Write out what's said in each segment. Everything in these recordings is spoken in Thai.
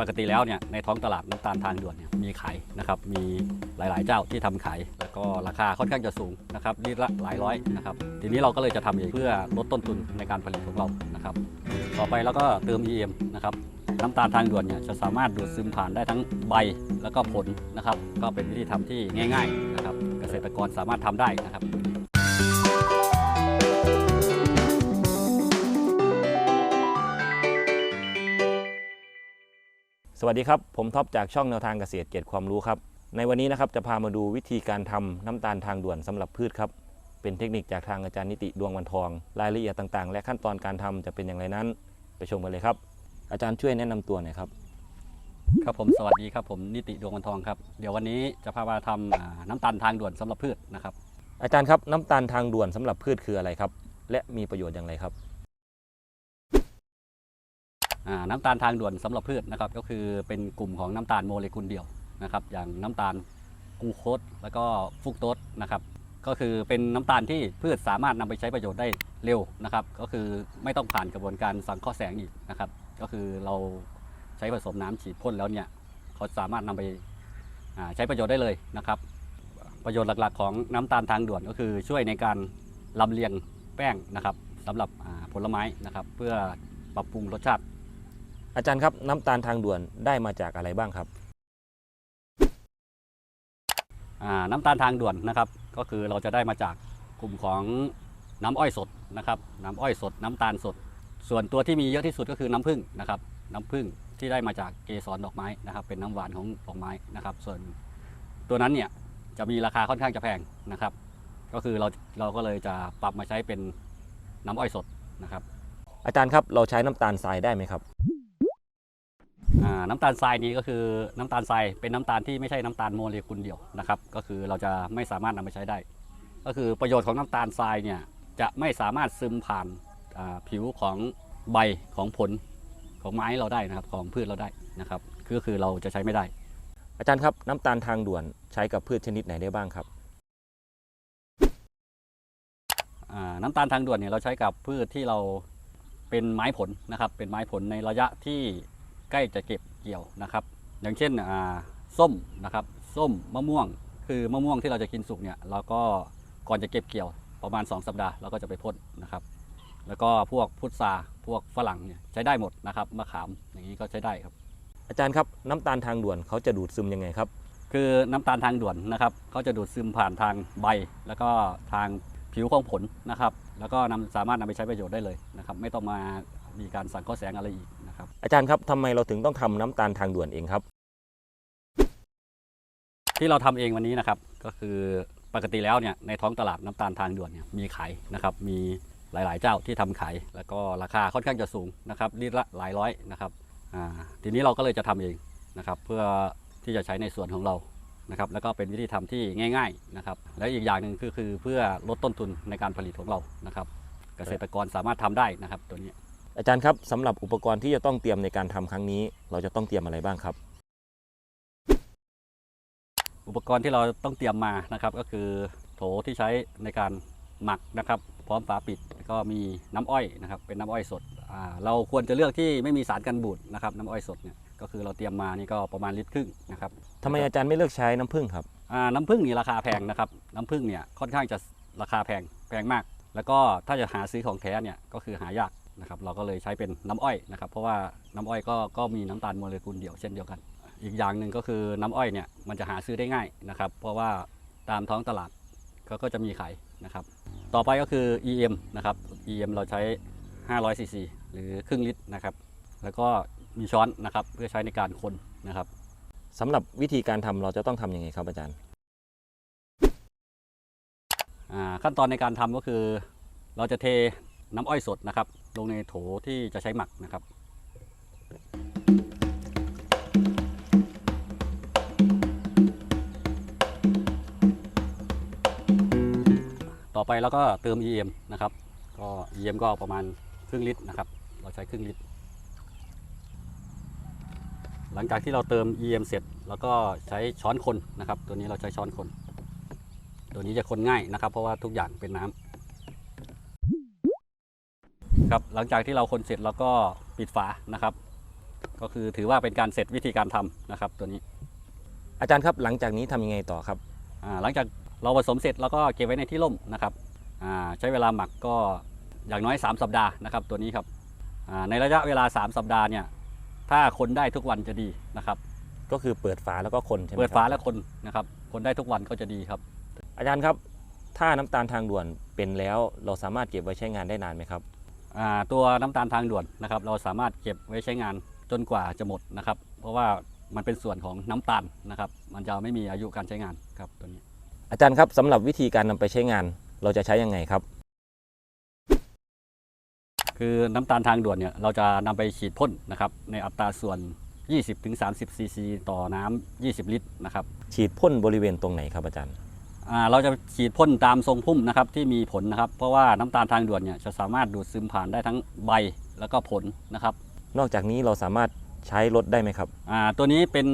ปกติแล้วเนี่ยในท้องตลาดน้ำตาลทางด่วนเนี่ยมีขายนะครับมีหลายๆเจ้าที่ทำขาย แล้วก็ราคาค่อนข้างจะสูงนะครับลิตรละหลายร้อยนะครับทีนี้เราก็เลยจะทำเองเพื่อลดต้นทุนในการผลิตของเรานะครับต่อไปเราก็เติม EM นะครับน้ำตาลทางด่วนเนี่ยจะสามารถดูดซึมผ่านได้ทั้งใบแล้วก็ผลนะครับ ก็เป็นวิธีทำที่ง่าย ๆ นะครับ เกษตรกรสามารถทำได้นะครับ สวัสดีครับ ผมท็อปจากช่องแนวทางเกษตรเกตความรู้ครับ ในวันนี้นะครับจะพามาดูวิธีการทำน้ำตาลทางด่วนสำหรับพืชครับ เป็นเทคนิคจากทางอาจารย์นิติดวงวันทอง รายละเอียดต่างๆ และขั้นตอนการทำจะเป็นอย่างไรนั้น ไปชมกันเลยครับ อาจารย์ช่วยแนะนำตัวหน่อยครับ ครับผมสวัสดีครับผมนิติดวงวันทองครับ เดี๋ยววันนี้จะพามาทำอ่าน้ำตาลทางด่วนสำหรับพืชนะครับ อาจารย์ครับน้ำตาลทางด่วนสำหรับพืชคืออะไรครับ และมีประโยชน์อย่างไรครับ น้ำตาลทางด่วนสำหรับพืชนะครับก็คือเป็นกลุ่มของน้ำตาลโมเลกุลเดียวนะครับอย่างน้ำตาลกูโคสแล้วก็ฟุกโตสนะครับก็คือเป็นน้ำตาลที่พืชสามารถนำไปใช้ประโยชน์ได้เร็วนะครับก็คือไม่ต้องผ่านกระบวนการสังเคราะห์แสงอีกนะครับก็คือเราใช้ผสมน้ำฉีดพ่นแล้วเนี่ยเขาสามารถนำไปใช้ประโยชน์ได้เลยนะครับ ประโยชน์หลักๆ ของน้ำตาลทางด่วนก็คือช่วยในการลำเลียงแป้งนะครับสำหรับผลไม้นะครับเพื่อปรับปรุงรสชาติ อาจารย์ครับน้ำตาลทางด่วนได้มาจากอะไรบ้างครับอ่าน้ำตาลทางด่วนนะครับ ก็คือเราจะได้มาจากกลุ่มของน้ำอ้อยสดนะครับ น้ำอ้อยสด น้ำตาลสด ส่วนตัวที่มีเยอะที่สุดก็คือน้ำผึ้งนะครับ น้ำผึ้งที่ได้มาจากเกสรดอกไม้นะครับ เป็นน้ำหวานของดอกไม้นะครับ ส่วนตัวนั้นเนี่ยจะมีราคาค่อนข้างจะแพงนะครับ ก็คือเราเราก็เลยจะปรับมาใช้เป็นน้ำอ้อยสดนะครับ อาจารย์ครับเราใช้น้ำตาลทรายได้ไหมครับอ่า น้ำตาลทรายนี้ก็คือน้ำตาลทรายเป็นน้ำตาลที่ไม่ใช่น้ำตาลโมเลกุลเดียวนะครับ ก็คือเราจะไม่สามารถนำไปใช้ได้ ก็คือประโยชน์ของน้ำตาลทรายเนี่ยจะไม่สามารถซึมผ่านอ่าผิวของใบของผลของไม้เราได้นะครับของพืชเราได้นะครับก็คือเราจะใช้ไม่ได้ อาจารย์ครับน้ำตาลทางด่วนใช้กับพืชชนิดไหนได้บ้างครับอ่าน้ำตาลทางด่วนเนี่ยเราใช้กับพืชที่เราเป็นไม้ผลนะครับเป็นไม้ผลในระยะที่ ใกล้จะเก็บเกี่ยวนะครับ อย่างเช่นอ่าส้มนะครับส้มมะม่วง คือมะม่วงที่เราจะกินสุกเนี่ยเราก็ก่อนจะเก็บเกี่ยวประมาณ 2 สัปดาห์เราก็จะไปพ่นนะครับ แล้วก็พวกพุทราพวกฝรั่งเนี่ยใช้ได้หมดนะครับมะขามอย่างนี้ก็ใช้ได้ครับ อาจารย์ครับน้ำตาลทางด่วนเขาจะดูดซึมยังไงครับ คือน้ำตาลทางด่วนนะครับเขาจะดูดซึมผ่านทางใบ แล้วก็ทางผิวของผลนะครับ แล้วก็นำสามารถนำไปใช้ประโยชน์ได้เลยนะครับ ไม่ต้องมามีการสังเคราะห์แสงอะไรอีกนะครับ อาจารย์ครับทำไมเราถึงต้องทำน้ำตาลทางด่วนเองครับ ที่เราทำเองวันนี้นะครับ ก็คือปกติแล้วเนี่ยในท้องตลาดน้ำตาลทางด่วนเนี่ยมีขายนะครับมีหลาย ๆ เจ้าที่ทำขายแล้วก็ราคาค่อนข้างจะสูงนะครับลิตรละหลายร้อยนะครับทีนี้เราก็เลยจะทำเองนะครับ เพื่อที่จะใช้ในส่วนของเรานะครับ แล้วก็เป็นวิธีทำที่ง่าย ๆ นะครับ แล้วอีกอย่างหนึ่งคือคือเพื่อลดต้นทุนในการผลิตของเรานะครับ เกษตรกรสามารถทำได้นะครับตัวนี้ อาจารย์ครับสำหรับอุปกรณ์ที่จะต้องเตรียมในการทำครั้งนี้ เราจะต้องเตรียมอะไรบ้างครับ อุปกรณ์ที่เราต้องเตรียมมานะครับ ก็คือโถที่ใช้ในการหมักนะครับ พร้อมฝาปิดแล้วก็มีน้ำอ้อยนะครับ เป็นน้ำอ้อยสดอ่าเราควรจะเลือกที่ไม่มีสารกันบูดนะครับน้ำอ้อยสดเนี่ยก็คือเราเตรียมมานี่ก็ประมาณลิตรครึ่งนะครับทำไมอาจารย์ไม่เลือกใช้น้ำผึ้งครับอ่าน้ำผึ้งนี่ราคาแพงนะครับน้ำผึ้งเนี่ยค่อนข้างจะราคาแพงแพงมาก แล้วก็ถ้าจะหาซื้อของแท้เนี่ยก็คือหายาก นะครับเราก็เลยใช้เป็นน้ำอ้อยนะครับ เพราะว่าน้ำอ้อยก็ก็มีน้ำตาลโมเลกุลเดียวเช่นเดียวกัน อีกอย่างหนึ่งก็คือน้ำอ้อยเนี่ยมันจะหาซื้อได้ง่ายนะครับ เพราะว่าตามท้องตลาดก็ก็จะมีขายนะครับ ต่อไปก็คือ EM นะครับ EM เราใช้ 500 ซีซีหรือครึ่งลิตรนะครับ แล้วก็มีช้อนนะครับเพื่อใช้ในการคนนะครับสำหรับวิธีการทำเราจะต้องทำยังไงครับอาจารย์อ่าขั้นตอนในการทำก็คือ เราจะเท น้ำอ้อยสดนะครับ ลงในโถที่จะใช้หมักนะครับต่อไปเราก็เติม EM นะครับ ก็ EM ก็ประมาณครึ่งลิตรนะครับ เราใช้ครึ่งลิตร หลังจากที่เราเติม EM เสร็จ แล้วก็ใช้ช้อนคนนะครับ ตัวนี้เราใช้ช้อนคน ตัวนี้จะคนง่ายนะครับ เพราะว่าทุกอย่างเป็นน้ำครับ หลังจากที่เราคนเสร็จเราก็ปิดฝานะครับ ก็คือถือว่าเป็นการเสร็จวิธีการทำนะครับ ตัวนี้อาจารย์ครับหลังจากนี้ทำยังไงต่อครับอ่าหลังจากเราผสมเสร็จเราก็เก็บไว้ในที่ร่มนะครับอ่าใช้เวลาหมักก็อย่างน้อย 3 สัปดาห์นะครับ ตัวนี้ครับอ่าในระยะเวลา 3 สัปดาห์เนี่ยถ้าคนได้ทุกวันจะดีนะครับ ก็คือเปิดฝาแล้วก็คนใช่ไหมเปิดครับฝาแล้วคนนะครับคนได้ทุกวันก็จะดีครับ อาจารย์ครับ ถ้าน้ำตาลทางด่วนเป็นแล้วเราสามารถเก็บไว้ใช้งานได้นานไหมครับอ่า ตัวน้ำตาลทางด่วนนะครับ เราสามารถเก็บไว้ใช้งานจนกว่าจะหมดนะครับ เพราะว่ามันเป็นส่วนของน้ำตาลนะครับ มันจะไม่มีอายุการใช้งานครับตัวนี้ อาจารย์ครับสำหรับวิธีการนำไปใช้งาน เราจะใช้ยังไงครับ คือน้ำตาลทางด่วนเนี่ยเราจะนำไปฉีดพ่นนะครับ ในอัตราส่วน 20-30 ซีซีต่อน้ำ20 ลิตรนะครับ ฉีดพ่นบริเวณตรงไหนครับอาจารย์อ่า เราจะฉีดพ่นตามทรงพุ่มนะครับที่มีผลนะครับ เพราะว่าน้ำตาลทางด่วนเนี่ยจะสามารถดูดซึมผ่านได้ทั้งใบแล้วก็ผลนะครับ นอกจากนี้เราสามารถใช้รถได้ไหมครับอ่าตัวนี้เป็น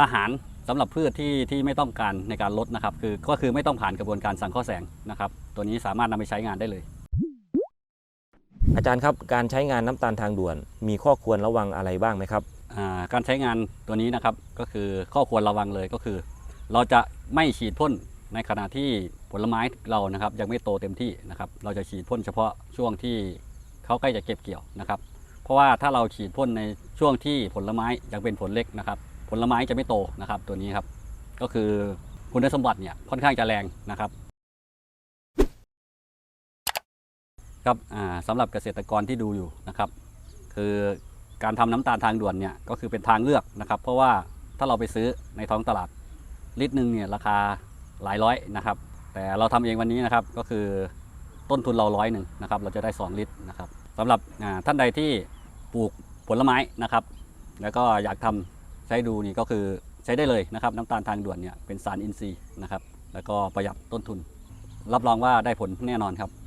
อาหารสำหรับพืชที่ที่ไม่ต้องการในการลดนะครับ คือก็คือไม่ต้องผ่านกระบวนการสังเคราะห์แสงนะครับ ตัวนี้สามารถนำไปใช้งานได้เลย อาจารย์ครับการใช้งานน้ำตาลทางด่วน มีข้อควรระวังอะไรบ้างไหมครับอ่าการใช้งานตัวนี้นะครับก็คือข้อควรระวังเลยก็คือ เราจะไม่ฉีดพ่น ในขณะที่ผลไม้เรานะครับยังไม่โตเต็มที่นะครับ เราจะฉีดพ่นเฉพาะช่วงที่เขาใกล้จะเก็บเกี่ยวนะครับ เพราะว่าถ้าเราฉีดพ่นในช่วงที่ผลไม้ยังเป็นผลเล็กนะครับ ผลไม้จะไม่โตนะครับ ตัวนี้ครับ ก็คือคุณสมบัติเนี่ยค่อนข้างจะแรงนะครับครับสำหรับเกษตรกรที่ดูอยู่นะครับ คือการทำน้ำตาลทางด่วนเนี่ยก็คือเป็นทางเลือกนะครับ เพราะว่าถ้าเราไปซื้อในท้องตลาดลิตรหนึ่งเนี่ยราคา หลายร้อยนะครับ แต่เราทำเองวันนี้นะครับก็คือต้นทุนเราร้อยหนึ่งนะครับเราจะได้ 2 ลิตรนะครับสำหรับท่านใดที่ปลูกผลไม้นะครับ แล้วก็อยากทำใช้ดูนี่ก็คือใช้ได้เลยนะครับ น้ำตาลทางด่วนเนี่ยเป็นสารอินทรีย์นะครับ แล้วก็ประหยัดต้นทุน รับรองว่าได้ผลแน่นอนครับ